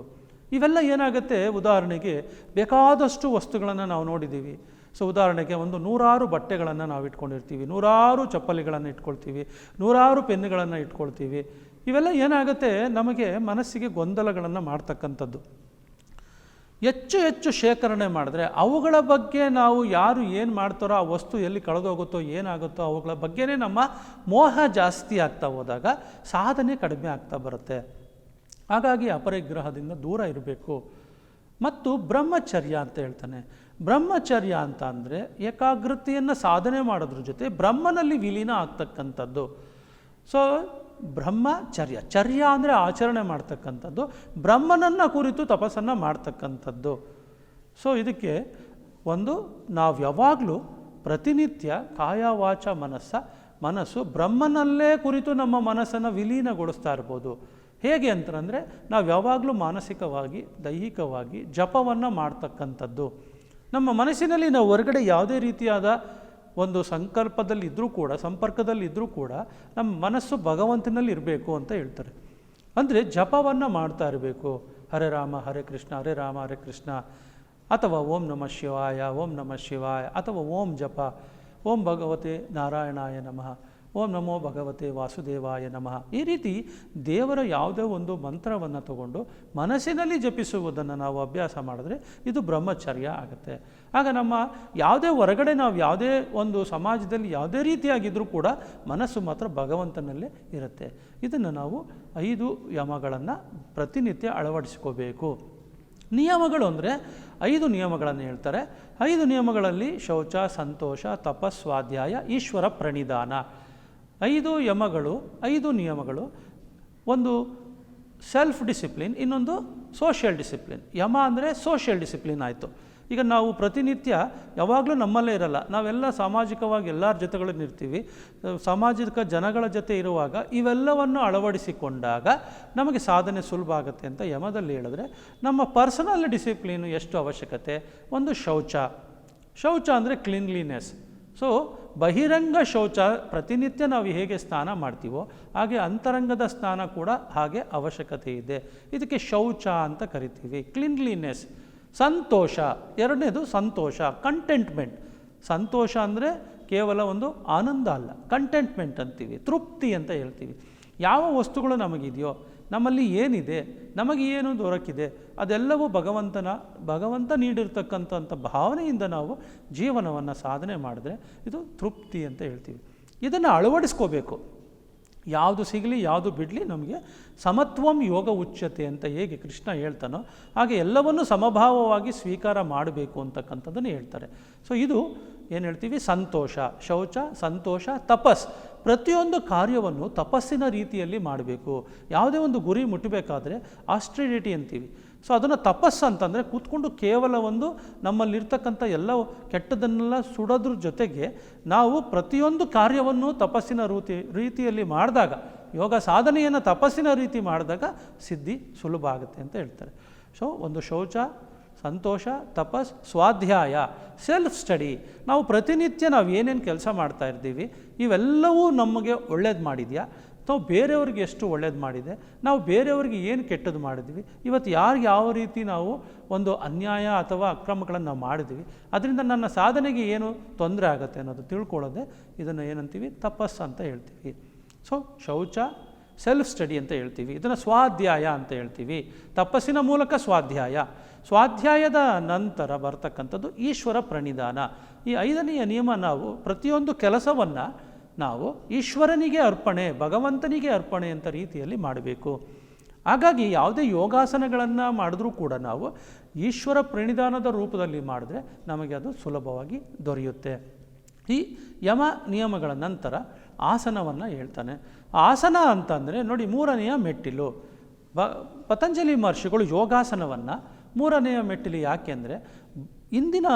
ಇವೆಲ್ಲ ಏನಾಗುತ್ತೆ? ಉದಾಹರಣೆಗೆ ಬೇಕಾದಷ್ಟು ವಸ್ತುಗಳನ್ನು ನಾವು ನೋಡಿದ್ದೀವಿ ಸೊ, ಉದಾಹರಣೆಗೆ ಒಂದು ನೂರಾರು ಬಟ್ಟೆಗಳನ್ನು ನಾವು ಇಟ್ಕೊಂಡಿರ್ತೀವಿ. ನೂರಾರು ಚಪ್ಪಲಿಗಳನ್ನು ಇಟ್ಕೊಳ್ತೀವಿ. ನೂರಾರು ಪೆನ್ನುಗಳನ್ನು ಇಟ್ಕೊಳ್ತೀವಿ. ಇವೆಲ್ಲ ಏನಾಗುತ್ತೆ? ನಮಗೆ ಮನಸ್ಸಿಗೆ ಗೊಂದಲಗಳನ್ನು ಮಾಡ್ತಕ್ಕಂಥದ್ದು. ಹೆಚ್ಚು ಹೆಚ್ಚು ಶೇಖರಣೆ ಮಾಡಿದ್ರೆ ಅವುಗಳ ಬಗ್ಗೆ ನಾವು ಯಾರು ಏನು ಮಾಡ್ತಾರೋ ಆ ವಸ್ತು ಎಲ್ಲಿ ಕಳೆದೋಗುತ್ತೋ ಏನಾಗುತ್ತೋ ಅವುಗಳ ಬಗ್ಗೆನೇ ನಮ್ಮ ಮೋಹ ಜಾಸ್ತಿ ಆಗ್ತಾ ಹೋದಾಗ ಸಾಧನೆ ಕಡಿಮೆ ಆಗ್ತಾ ಬರುತ್ತೆ. ಹಾಗಾಗಿ ಅಪರಿಗ್ರಹದಿಂದ ದೂರ ಇರಬೇಕು. ಮತ್ತು ಬ್ರಹ್ಮಚರ್ಯ ಅಂತ ಹೇಳ್ತಾನೆ. ಬ್ರಹ್ಮಚರ್ಯ ಅಂತ ಅಂದರೆ ಏಕಾಗ್ರತೆಯನ್ನು ಸಾಧನೆ ಮಾಡೋದ್ರ ಜೊತೆ ಬ್ರಹ್ಮನಲ್ಲಿ ವಿಲೀನ ಆಗ್ತಕ್ಕಂಥದ್ದು. ಸೊ ಬ್ರಹ್ಮಚರ್ಯ. ಚರ್ಯ ಅಂದರೆ ಆಚರಣೆ ಮಾಡ್ತಕ್ಕಂಥದ್ದು, ಬ್ರಹ್ಮನನ್ನು ಕುರಿತು ತಪಸ್ಸನ್ನು ಮಾಡ್ತಕ್ಕಂಥದ್ದು. ಸೊ ಇದಕ್ಕೆ ಒಂದು, ನಾವು ಯಾವಾಗಲೂ ಪ್ರತಿನಿತ್ಯ ಕಾಯ ವಾಚ ಮನಸ್ಸ, ಮನಸ್ಸು ಬ್ರಹ್ಮನಲ್ಲೇ ಕುರಿತು ನಮ್ಮ ಮನಸ್ಸನ್ನು ವಿಲೀನಗೊಳಿಸ್ತಾ ಇರ್ಬೋದು. ಹೇಗೆ ಅಂತಂದರೆ, ನಾವು ಯಾವಾಗಲೂ ಮಾನಸಿಕವಾಗಿ, ದೈಹಿಕವಾಗಿ ಜಪವನ್ನು ಮಾಡ್ತಕ್ಕಂಥದ್ದು. ನಮ್ಮ ಮನಸ್ಸಿನಲ್ಲಿ ನಾವು ಹೊರಗಡೆ ಯಾವುದೇ ರೀತಿಯಾದ ಒಂದು ಸಂಕಲ್ಪದಲ್ಲಿದ್ದರೂ ಕೂಡ ಸಂಪರ್ಕದಲ್ಲಿದ್ದರೂ ಕೂಡ ನಮ್ಮ ಮನಸ್ಸು ಭಗವಂತನಲ್ಲಿ ಇರಬೇಕು ಅಂತ ಹೇಳ್ತಾರೆ. ಅಂದರೆ ಜಪವನ್ನು ಮಾಡ್ತಾ ಇರಬೇಕು. ಹರೇ ರಾಮ, ಹರೇ ಕೃಷ್ಣ, ಹರೇ ರಾಮ, ಹರೇ ಕೃಷ್ಣ. ಅಥವಾ ಓಂ ನಮಃ ಶಿವಾಯ, ಓಂ ನಮಃ ಶಿವಾಯ, ಅಥವಾ ಓಂ ಜಪ. ಓಂ ಭಗವತೆ ನಾರಾಯಣಾಯ ನಮಃ. ಓಂ ನಮೋ ಭಗವತೆ ವಾಸುದೇವಾಯ ನಮಃ. ಈ ರೀತಿ ದೇವರ ಯಾವುದೇ ಒಂದು ಮಂತ್ರವನ್ನು ತಗೊಂಡು ಮನಸ್ಸಿನಲ್ಲಿ ಜಪಿಸುವುದನ್ನು ನಾವು ಅಭ್ಯಾಸ ಮಾಡಿದ್ರೆ ಇದು ಬ್ರಹ್ಮಚರ್ಯ ಆಗುತ್ತೆ. ಆಗ ನಮ್ಮ ಯಾವುದೇ ಹೊರಗಡೆ ನಾವು ಯಾವುದೇ ಒಂದು ಸಮಾಜದಲ್ಲಿ ಯಾವುದೇ ರೀತಿಯಾಗಿದ್ದರೂ ಕೂಡ ಮನಸ್ಸು ಮಾತ್ರ ಭಗವಂತನಲ್ಲೇ ಇರುತ್ತೆ. ಇದನ್ನು ನಾವು ಐದು ಯಮಗಳನ್ನು ಪ್ರತಿನಿತ್ಯ ಅಳವಡಿಸ್ಕೋಬೇಕು. ನಿಯಮಗಳು ಅಂದರೆ ಐದು ನಿಯಮಗಳನ್ನು ಹೇಳ್ತಾರೆ. ಐದು ನಿಯಮಗಳಲ್ಲಿ ಶೌಚ, ಸಂತೋಷ ತಪಸ್ವಾಧ್ಯಾಯ ಈಶ್ವರ ಪ್ರಣಿಧಾನ ಐದು ಯಮಗಳು, ಐದು ನಿಯಮಗಳು. ಒಂದು ಸೆಲ್ಫ್ ಡಿಸಿಪ್ಲಿನ್ ಇನ್ನೊಂದು ಸೋಷಿಯಲ್ ಡಿಸಿಪ್ಲಿನ್ ಯಮ ಅಂದರೆ ಸೋಷಿಯಲ್ ಡಿಸಿಪ್ಲಿನ್ ಆಯಿತು. ಈಗ ನಾವು ಪ್ರತಿನಿತ್ಯ ಯಾವಾಗಲೂ ನಮ್ಮಲ್ಲೇ ಇರಲ್ಲ. ನಾವೆಲ್ಲ ಸಾಮಾಜಿಕವಾಗಿ ಎಲ್ಲರ ಜೊತೆಗಳನ್ನು ಇರ್ತೀವಿ. ಸಾಮಾಜಿಕ ಜನಗಳ ಜೊತೆ ಇರುವಾಗ ಇವೆಲ್ಲವನ್ನು ಅಳವಡಿಸಿಕೊಂಡಾಗ ನಮಗೆ ಸಾಧನೆ ಸುಲಭ ಆಗುತ್ತೆ ಅಂತ ಯಮದಲ್ಲಿ ಹೇಳಿದ್ರೆ, ನಮ್ಮ ಪರ್ಸನಲ್ ಡಿಸಿಪ್ಲೀನು ಎಷ್ಟು ಅವಶ್ಯಕತೆ? ಒಂದು ಶೌಚ. ಶೌಚ ಅಂದರೆ ಕ್ಲೀನ್ಲಿನೆಸ್. ಸೊ, ಬಹಿರಂಗ ಶೌಚ ಪ್ರತಿನಿತ್ಯ ನಾವು ಹೇಗೆ ಸ್ನಾನ ಮಾಡ್ತೀವೋ, ಹಾಗೆ ಅಂತರಂಗದ ಸ್ನಾನ ಕೂಡ ಹಾಗೆ ಅವಶ್ಯಕತೆ ಇದೆ. ಇದಕ್ಕೆ ಶೌಚ ಅಂತ ಕರಿತೀವಿ. ಕ್ಲೀನ್ಲಿನೆಸ್. ಸಂತೋಷ. ಎರಡನೇದು ಸಂತೋಷ ಕಂಟೆಂಟ್ಮೆಂಟ್ ಸಂತೋಷ ಅಂದರೆ ಕೇವಲ ಒಂದು ಆನಂದ ಅಲ್ಲ ಕಂಟೆಂಟ್ಮೆಂಟ್ ಅಂತೀವಿ, ತೃಪ್ತಿ ಅಂತ ಹೇಳ್ತೀವಿ. ಯಾವ ವಸ್ತುಗಳು ನಮಗಿದೆಯೋ, ನಮ್ಮಲ್ಲಿ ಏನಿದೆ, ನಮಗೆ ಏನು ದೊರಕಿದೆ, ಅದೆಲ್ಲವೂ ಭಗವಂತನ, ಭಗವಂತ ನೀಡಿರ್ತಕ್ಕಂಥ ಭಾವನೆಯಿಂದ ನಾವು ಜೀವನವನ್ನು ಸಾಧನೆ ಮಾಡಿದ್ರೆ ಇದು ತೃಪ್ತಿ ಅಂತ ಹೇಳ್ತೀವಿ. ಇದನ್ನು ಅಳವಡಿಸ್ಕೋಬೇಕು. ಯಾವುದು ಸಿಗಲಿ, ಯಾವುದು ಬಿಡಲಿ ನಮಗೆ ಸಮತ್ವಂ ಯೋಗ ಉಚ್ಯತೆ ಅಂತ ಹೇಗೆ ಕೃಷ್ಣ ಹೇಳ್ತಾನೋ ಹಾಗೆ ಎಲ್ಲವನ್ನು ಸಮಭಾವವಾಗಿ ಸ್ವೀಕಾರ ಮಾಡಬೇಕು ಅಂತಕ್ಕಂಥದ್ದನ್ನು ಹೇಳ್ತಾರೆ. ಸೊ ಇದು ಏನು ಹೇಳ್ತೀವಿ? ಸಂತೋಷ, ಶೌಚ, ಸಂತೋಷ, ತಪಸ್. ಪ್ರತಿಯೊಂದು ಕಾರ್ಯವನ್ನು ತಪಸ್ಸಿನ ರೀತಿಯಲ್ಲಿ ಮಾಡಬೇಕು. ಯಾವುದೇ ಒಂದು ಗುರಿ ಮುಟ್ಟಬೇಕಾದ್ರೆ ಆಸ್ಟ್ರಿಡಿಟಿ ಅಂತೀವಿ. ಸೊ ಅದನ್ನು ತಪಸ್ಸು ಅಂತಂದರೆ ಕೂತ್ಕೊಂಡು ಕೇವಲ ಒಂದು ನಮ್ಮಲ್ಲಿರ್ತಕ್ಕಂಥ ಎಲ್ಲ ಕೆಟ್ಟದನ್ನೆಲ್ಲ ಸುಡೋದ್ರ ಜೊತೆಗೆ ನಾವು ಪ್ರತಿಯೊಂದು ಕಾರ್ಯವನ್ನು ತಪಸ್ಸಿನ ರೀತಿ, ರೀತಿಯಲ್ಲಿ ಮಾಡಿದಾಗ, ಯೋಗ ಸಾಧನೆಯನ್ನು ತಪಸ್ಸಿನ ರೀತಿ ಮಾಡಿದಾಗ ಸಿದ್ಧಿ ಸುಲಭ ಆಗುತ್ತೆ ಅಂತ ಹೇಳ್ತಾರೆ. ಸೊ ಒಂದು ಶೌಚ, ಸಂತೋಷ, ತಪಸ್, ಸ್ವಾಧ್ಯಾಯ ಸೆಲ್ಫ್ ಸ್ಟಡಿ ನಾವು ಪ್ರತಿನಿತ್ಯ ನಾವು ಏನೇನು ಕೆಲಸ ಮಾಡ್ತಾ ಇರ್ತೀವಿ, ಇವೆಲ್ಲವೂ ನಮಗೆ ಒಳ್ಳೇದು ಮಾಡಿದೆಯಾ? ನಾವು ಬೇರೆಯವ್ರಿಗೆ ಎಷ್ಟು ಒಳ್ಳೇದು ಮಾಡಿದೆ, ನಾವು ಬೇರೆಯವ್ರಿಗೆ ಏನು ಕೆಟ್ಟದ್ದು ಮಾಡಿದ್ವಿ, ಇವತ್ತು ಯಾರಿಗೆ ಯಾವ ರೀತಿ ನಾವು ಒಂದು ಅನ್ಯಾಯ ಅಥವಾ ಅಕ್ರಮಗಳನ್ನು ನಾವು ಮಾಡಿದ್ವಿ, ಅದರಿಂದ ನನ್ನ ಸಾಧನೆಗೆ ಏನು ತೊಂದರೆ ಆಗುತ್ತೆ ಅನ್ನೋದು ತಿಳ್ಕೊಳ್ಳೋದೆ, ಇದನ್ನು ಏನಂತೀವಿ, ತಪಸ್ಸು ಅಂತ ಹೇಳ್ತೀವಿ. ಸೊ ಶೌಚ ಸೆಲ್ಫ್ ಸ್ಟಡಿ ಅಂತ ಹೇಳ್ತೀವಿ, ಇದನ್ನು ಸ್ವಾಧ್ಯಾಯ ಅಂತ ಹೇಳ್ತೀವಿ. ತಪಸ್ಸಿನ ಮೂಲಕ ಸ್ವಾಧ್ಯಾಯ. ಸ್ವಾಧ್ಯಾಯದ ನಂತರ ಬರ್ತಕ್ಕಂಥದ್ದು ಈಶ್ವರ ಪ್ರಣಿಧಾನ ಈ ಐದನೆಯ ನಿಯಮ ನಾವು ಪ್ರತಿಯೊಂದು ಕೆಲಸವನ್ನು ನಾವು ಈಶ್ವರನಿಗೆ ಅರ್ಪಣೆ, ಭಗವಂತನಿಗೆ ಅರ್ಪಣೆ ಅಂತ ರೀತಿಯಲ್ಲಿ ಮಾಡಬೇಕು. ಹಾಗಾಗಿ ಯಾವುದೇ ಯೋಗಾಸನಗಳನ್ನು ಮಾಡಿದ್ರೂ ಕೂಡ ನಾವು ಈಶ್ವರ ಪ್ರಣಿಧಾನದ ರೂಪದಲ್ಲಿ ಮಾಡಿದ್ರೆ ನಮಗೆ ಅದು ಸುಲಭವಾಗಿ ದೊರೆಯುತ್ತೆ. ಈ ಯಮ ನಿಯಮಗಳ ನಂತರ ಆಸನವನ್ನು ಹೇಳ್ತಾನೆ. ಆಸನ ಅಂತಂದರೆ ನೋಡಿ ಮೂರನೆಯ ಮೆಟ್ಟಿಲು. ಬ ಪತಂಜಲಿ ಮಹರ್ಷಿಗಳು ಯೋಗಾಸನವನ್ನು ಮೂರನೆಯ ಮೆಟ್ಟಿಲು ಯಾಕೆಂದರೆ ಇಂದಿನ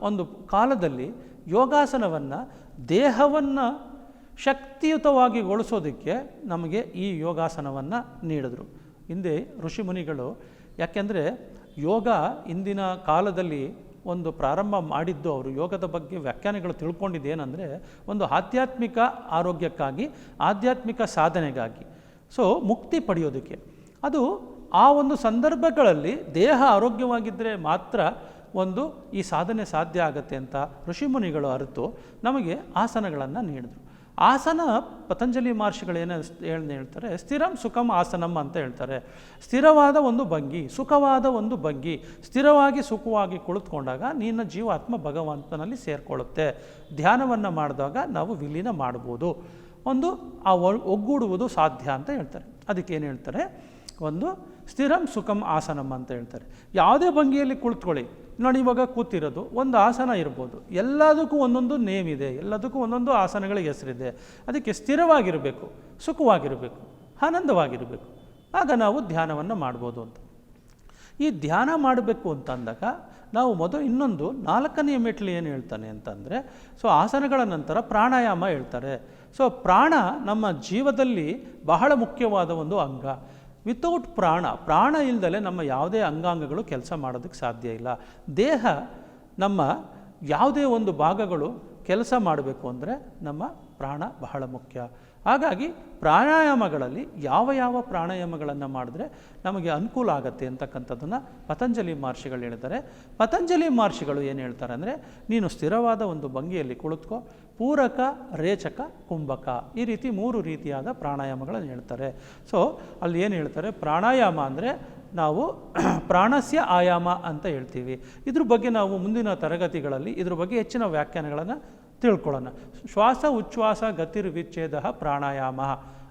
ಒಂದು ಕಾಲದಲ್ಲಿ ಯೋಗಾಸನವನ್ನು ದೇಹವನ್ನು ಶಕ್ತಿಯುತವಾಗಿ ಗೊಳಿಸೋದಕ್ಕೆ ನಮಗೆ ಈ ಯೋಗಾಸನವನ್ನು ನೀಡಿದ್ರು. ಹಿಂದೆ ಋಷಿಮುನಿಗಳು, ಯಾಕೆಂದರೆ ಯೋಗ ಇಂದಿನ ಕಾಲದಲ್ಲಿ ಒಂದು ಪ್ರಾರಂಭ ಮಾಡಿದ್ದು ಅವರು. ಯೋಗದ ಬಗ್ಗೆ ವ್ಯಾಖ್ಯಾನಗಳು ತಿಳ್ಕೊಂಡಿದ್ದು ಏನಂದರೆ ಒಂದು ಆಧ್ಯಾತ್ಮಿಕ ಆರೋಗ್ಯಕ್ಕಾಗಿ, ಆಧ್ಯಾತ್ಮಿಕ ಸಾಧನೆಗಾಗಿ. ಸೊ, ಮುಕ್ತಿ ಪಡೆಯೋದಕ್ಕೆ. ಅದು ಆ ಒಂದು ಸಂದರ್ಭಗಳಲ್ಲಿ ದೇಹ ಆರೋಗ್ಯವಾಗಿದ್ದರೆ ಮಾತ್ರ ಒಂದು ಈ ಸಾಧನೆ ಸಾಧ್ಯ ಆಗುತ್ತೆ ಅಂತ ಋಷಿಮುನಿಗಳು ಅರಿತು ನಮಗೆ ಆಸನಗಳನ್ನು ನೀಡಿದರು. ಆಸನ ಪತಂಜಲಿ ಮಹರ್ಷಿಗಳು ಏನು ಏನು ಹೇಳ್ತಾರೆ, ಸ್ಥಿರಂ ಸುಖಂ ಆಸನಂ ಅಂತ ಹೇಳ್ತಾರೆ. ಸ್ಥಿರವಾದ ಒಂದು ಭಂಗಿ, ಸುಖವಾದ ಒಂದು ಭಂಗಿ, ಸ್ಥಿರವಾಗಿ ಸುಖವಾಗಿ ಕುಳಿತುಕೊಂಡಾಗ ನಿನ್ನ ಜೀವಾತ್ಮ ಭಗವಂತನಲ್ಲಿ ಸೇರಿಕೊಳ್ಳುತ್ತೆ. ಧ್ಯಾನವನ್ನು ಮಾಡಿದಾಗ ನಾವು ವಿಲೀನ ಮಾಡ್ಬೋದು. ಒಂದು ಆ ಒಗ್ಗೂಡುವುದು ಸಾಧ್ಯ ಅಂತ ಹೇಳ್ತಾರೆ. ಅದಕ್ಕೆ ಏನು ಹೇಳ್ತಾರೆ? ಒಂದು ಸ್ಥಿರಂ ಸುಖಂ ಆಸನಂ ಅಂತ ಹೇಳ್ತಾರೆ. ಯಾವುದೇ ಭಂಗಿಯಲ್ಲಿ ಕುಳಿತುಕೊಳ್ಳಿ. ನೋಡಿ ಇವಾಗ ಕೂತಿರೋದು, ಒಂದು ಆಸನ ಇರ್ಬೋದು. ಎಲ್ಲದಕ್ಕೂ ಒಂದೊಂದು ನೇಮ್ ಇದೆ, ಎಲ್ಲದಕ್ಕೂ ಒಂದೊಂದು ಆಸನಗಳಿಗೆ ಹೆಸರಿದೆ. ಅದಕ್ಕೆ ಸ್ಥಿರವಾಗಿರಬೇಕು, ಸುಖವಾಗಿರಬೇಕು, ಆನಂದವಾಗಿರಬೇಕು. ಆಗ ನಾವು ಧ್ಯಾನವನ್ನು ಮಾಡ್ಬೋದು ಅಂತ. ಈ ಧ್ಯಾನ ಮಾಡಬೇಕು ಅಂತ ಅಂದಾಗ ನಾವು ಮೊದಲು ಇನ್ನೊಂದು ನಾಲ್ಕನೆಯ ಮೆಟ್ಲು ಏನು ಹೇಳ್ತಾನೆ ಅಂತಂದರೆ, ಸೊ ಆಸನಗಳ ನಂತರ ಪ್ರಾಣಾಯಾಮ ಹೇಳ್ತಾರೆ. ಸೊ ಪ್ರಾಣ ನಮ್ಮ ಜೀವದಲ್ಲಿ ಬಹಳ ಮುಖ್ಯವಾದ ಒಂದು ಅಂಗ. ವಿತೌಟ್ ಪ್ರಾಣ ಪ್ರಾಣ ಇಲ್ಲದಲೇ ನಮ್ಮ ಯಾವುದೇ ಅಂಗಾಂಗಗಳು ಕೆಲಸ ಮಾಡೋದಕ್ಕೆ ಸಾಧ್ಯ ಇಲ್ಲ. ದೇಹ ನಮ್ಮ ಯಾವುದೇ ಒಂದು ಭಾಗಗಳು ಕೆಲಸ ಮಾಡಬೇಕು ಅಂದರೆ ನಮ್ಮ ಪ್ರಾಣ ಬಹಳ ಮುಖ್ಯ. ಹಾಗಾಗಿ ಪ್ರಾಣಾಯಾಮಗಳಲ್ಲಿ ಯಾವ ಯಾವ ಪ್ರಾಣಾಯಾಮಗಳನ್ನು ಮಾಡಿದ್ರೆ ನಮಗೆ ಅನುಕೂಲ ಆಗುತ್ತೆ ಅಂತಕ್ಕಂಥದ್ದನ್ನು ಪತಂಜಲಿ ಮಹರ್ಷಿಗಳು ಹೇಳ್ತಾರೆ ಪತಂಜಲಿ ಮಹರ್ಷಿಗಳು ಏನು ಹೇಳ್ತಾರೆ ಅಂದರೆ, ನೀನು ಸ್ಥಿರವಾದ ಒಂದು ಭಂಗಿಯಲ್ಲಿ ಕುಳಿತುಕೋ ಪೂರಕ, ರೇಚಕ, ಕುಂಭಕ ಈ ರೀತಿ ಮೂರು ರೀತಿಯಾದ ಪ್ರಾಣಾಯಾಮಗಳನ್ನು ಹೇಳ್ತಾರೆ. ಸೊ ಅಲ್ಲಿ ಏನು ಹೇಳ್ತಾರೆ? ಪ್ರಾಣಾಯಾಮ ಅಂದರೆ ನಾವು (clears throat) ಪ್ರಾಣಸ್ಯ ಆಯಾಮ ಅಂತ ಹೇಳ್ತೀವಿ. ಇದ್ರ ಬಗ್ಗೆ ನಾವು ಮುಂದಿನ ತರಗತಿಗಳಲ್ಲಿ ಇದ್ರ ಬಗ್ಗೆ ಹೆಚ್ಚಿನ ವ್ಯಾಖ್ಯಾನಗಳನ್ನು ತಿಳ್ಕೊಳ್ಳೋಣ. ಶ್ವಾಸ, ಉಚ್ಛ್ವಾಸ, ಗತಿರ್ವಿಚ್ಛೇದ ಪ್ರಾಣಾಯಾಮ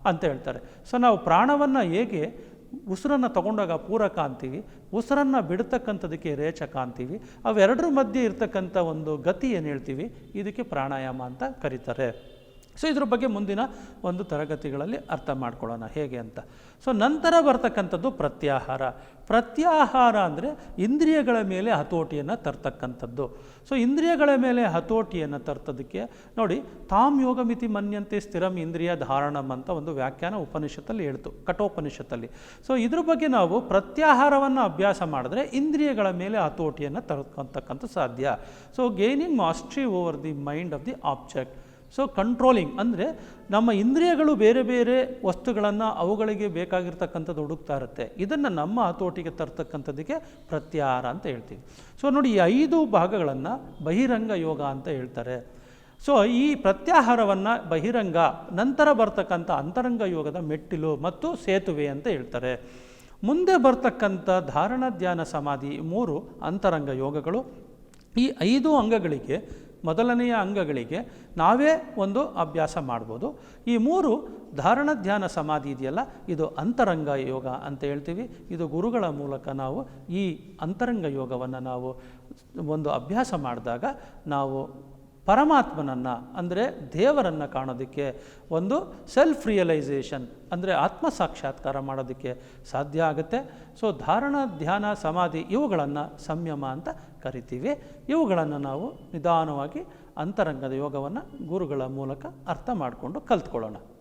ಅಂತ ಹೇಳ್ತಾರೆ. ಸೊ ನಾವು ಪ್ರಾಣವನ್ನು ಹೇಗೆ ಉಸಿರನ್ನು ತಗೊಂಡಾಗ ಪೂರಕ ಅಂತೀವಿ, ಉಸಿರನ್ನು ಬಿಡ್ತಕ್ಕಂಥದಕ್ಕೆ ರೇಚಕ ಅಂತೀವಿ, ಅವೆರಡರ ಮಧ್ಯೆ ಇರ್ತಕ್ಕಂಥ ಒಂದು ಗತಿ ಏನು ಹೇಳ್ತೀವಿ? ಇದಕ್ಕೆ ಪ್ರಾಣಾಯಾಮ ಅಂತ ಕರೀತಾರೆ. ಸೊ ಇದ್ರ ಬಗ್ಗೆ ಮುಂದಿನ ಒಂದು ತರಗತಿಗಳಲ್ಲಿ ಅರ್ಥ ಮಾಡ್ಕೊಳ್ಳೋಣ. ಹೇಗೆ ಅಂತ? ಸೊ ನಂತರ ಬರ್ತಕ್ಕಂಥದ್ದು ಪ್ರತ್ಯಾಹಾರ. ಪ್ರತ್ಯಾಹಾರ ಅಂದರೆ ಇಂದ್ರಿಯಗಳ ಮೇಲೆ ಹತೋಟಿಯನ್ನು ತರ್ತಕ್ಕಂಥದ್ದು. ಸೊ ಇಂದ್ರಿಯಗಳ ಮೇಲೆ ಹತೋಟಿಯನ್ನು ತರ್ತದಕ್ಕೆ ನೋಡಿ ತಾಮ್ ಯೋಗಮಿತಿ ಮನ್ಯಂತೆ ಸ್ಥಿರಂ ಇಂದ್ರಿಯ ಧಾರಣಂ ಅಂತ ಒಂದು ವ್ಯಾಖ್ಯಾನ ಉಪನಿಷತ್ತಲ್ಲಿ ಹೇಳ್ತು, ಕಠೋಪನಿಷತ್ತಲ್ಲಿ. ಸೊ ಇದ್ರ ಬಗ್ಗೆ ನಾವು ಪ್ರತ್ಯಾಹಾರವನ್ನು ಅಭ್ಯಾಸ ಮಾಡಿದ್ರೆ ಇಂದ್ರಿಯಗಳ ಮೇಲೆ ಹತೋಟಿಯನ್ನು ತರ್ತಕ್ಕಂಥ ಸಾಧ್ಯ. So gaining mastery over the mind of the object so controlling ಅಂದರೆ ನಮ್ಮ ಇಂದ್ರಿಯಗಳು ಬೇರೆ ಬೇರೆ ವಸ್ತುಗಳನ್ನು ಅವುಗಳಿಗೆ ಬೇಕಾಗಿರ್ತಕ್ಕಂಥದ್ದು ಹುಡುಕ್ತಾ ಇರುತ್ತೆ. ಇದನ್ನು ನಮ್ಮ ಹತೋಟಿಗೆ ತರ್ತಕ್ಕಂಥದ್ದಕ್ಕೆ ಪ್ರತ್ಯಾಹಾರ ಅಂತ ಹೇಳ್ತೀವಿ. ಸೊ ನೋಡಿ ಈ ಐದು ಭಾಗಗಳನ್ನು ಬಹಿರಂಗ ಯೋಗ ಅಂತ ಹೇಳ್ತಾರೆ. ಸೊ ಈ ಪ್ರತ್ಯಾಹಾರವನ್ನು ಬಹಿರಂಗ, ನಂತರ ಬರ್ತಕ್ಕಂಥ ಅಂತರಂಗ ಯೋಗದ ಮೆಟ್ಟಿಲು ಮತ್ತು ಸೇತುವೆ ಅಂತ ಹೇಳ್ತಾರೆ. ಮುಂದೆ ಬರ್ತಕ್ಕಂಥ ಧಾರಣ, ಧ್ಯಾನ, ಸಮಾಧಿ ಮೂರು ಅಂತರಂಗ ಯೋಗಗಳು ಈ ಐದು ಅಂಗಗಳಿಗೆ ಮೊದಲನೆಯ ಅಂಗಗಳಿಗೆ ನಾವೇ ಒಂದು ಅಭ್ಯಾಸ ಮಾಡ್ಬೋದು. ಈ ಮೂರು ಧಾರಣ ಧ್ಯಾನ ಸಮಾಧಿ ಇದೆಯಲ್ಲ, ಇದು ಅಂತರಂಗ ಯೋಗ ಅಂತ ಹೇಳ್ತೀವಿ. ಇದು ಗುರುಗಳ ಮೂಲಕ ನಾವು ಈ ಅಂತರಂಗ ಯೋಗವನ್ನು ನಾವು ಒಂದು ಅಭ್ಯಾಸ ಮಾಡಿದಾಗ ನಾವು ಪರಮಾತ್ಮನನ್ನು, ಅಂದರೆ ದೇವರನ್ನು ಕಾಣೋದಕ್ಕೆ ಒಂದು ಸೆಲ್ಫ್ ರಿಯಲೈಸೇಷನ್ ಅಂದರೆ ಆತ್ಮ ಸಾಕ್ಷಾತ್ಕಾರ ಮಾಡೋದಕ್ಕೆ ಸಾಧ್ಯ ಆಗುತ್ತೆ. ಸೊ ಧಾರಣ ಧ್ಯಾನ ಸಮಾಧಿ ಇವುಗಳನ್ನು ಸಂಯಮ ಅಂತ ಕರಿತೀವಿ. ಇವುಗಳನ್ನು ನಾವು ನಿಧಾನವಾಗಿ ಅಂತರಂಗದ ಯೋಗವನ್ನು ಗುರುಗಳ ಮೂಲಕ ಅರ್ಥ ಮಾಡಿಕೊಂಡು ಕಲ್ತ್ಕೊಳ್ಳೋಣ.